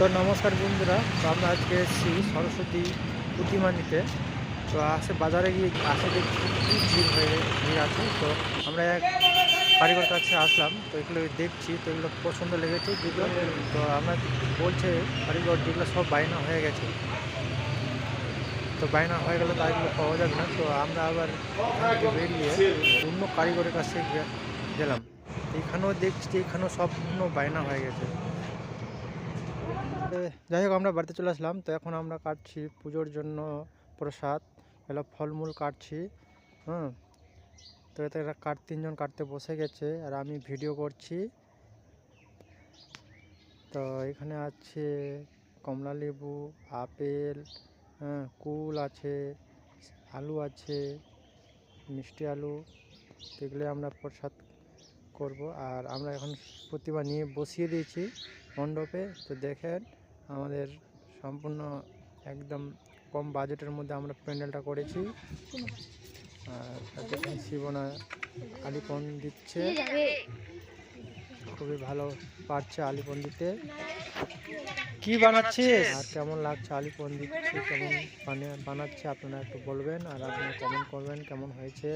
তো নমস্কার বন্ধুরা, তো আমরা আজকে এসেছি সরস্বতী প্রতিমা নিতে। তো আসে বাজারে গিয়ে, আসে দেখছি খুব ভিড় হয়ে, ভিড় আছে। তো আমরা এক কারিগর কাছে আসলাম, তো এগুলো দেখছি, তো এগুলো পছন্দ লেগেছে যেগুলো। তো আমরা বলছে কারিগর, যেগুলো সব বায়না হয়ে গেছে। তো বায়না হয়ে গেলে তো আর এগুলো পাওয়া যাবে না। তো আমরা আবার বেরিয়ে অন্য কারিগরের কাছে গেলাম। এখানেও দেখছি এখানেও সম্পূর্ণ বায়না হয়ে গেছে। যাই হোক, আমরা বাড়িতে চলে আসলাম। তো এখন আমরা কাটছি পুজোর জন্য প্রসাদ। এগুলো ফলমূল কাটছি, হুম। তো এতে কাট, তিনজন কাটতে বসে গেছে আর আমি ভিডিও করছি। তো এখানে আছে কমলা লেবু, আপেল হ্যাঁ কুল আছে, আলু আছে, মিষ্টি আলু। এগুলো আমরা প্রসাদ করব। আর আমরা এখন প্রতিমা নিয়ে বসিয়ে দিয়েছি মণ্ডপে। তো দেখেন আমাদের সম্পূর্ণ একদম কম বাজেটের মধ্যে আমরা প্যান্ডেলটা করেছি। আর শিবনা আলিপন দিচ্ছে। খুবই ভালো পারছে আলিপন দিতে। কি বানাচ্ছিস? আর কেমন লাগছে আলিপন দিচ্ছে কেমন বানাচ্ছে আপনারা একটু বলবেন আর আপনারা কমেন্ট করবেন কেমন হয়েছে?